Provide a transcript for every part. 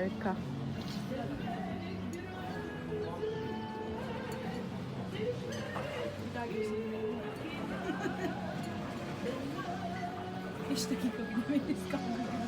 Harika. Beş dakika bilmeyiz kavga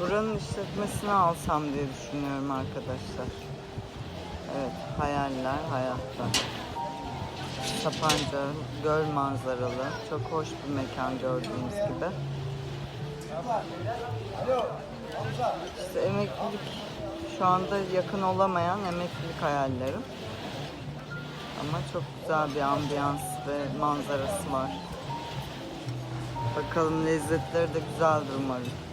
Buranın işletmesini alsam diye düşünüyorum arkadaşlar. Evet, hayaller hayatta. Sapanca göl manzaralı. Çok hoş bir mekan gördüğünüz gibi. İşte emeklilik şu anda yakın olamayan emeklilik hayallerim. Ama çok güzel bir ambiyans ve manzarası var. Bakalım lezzetleri de güzeldir umarım.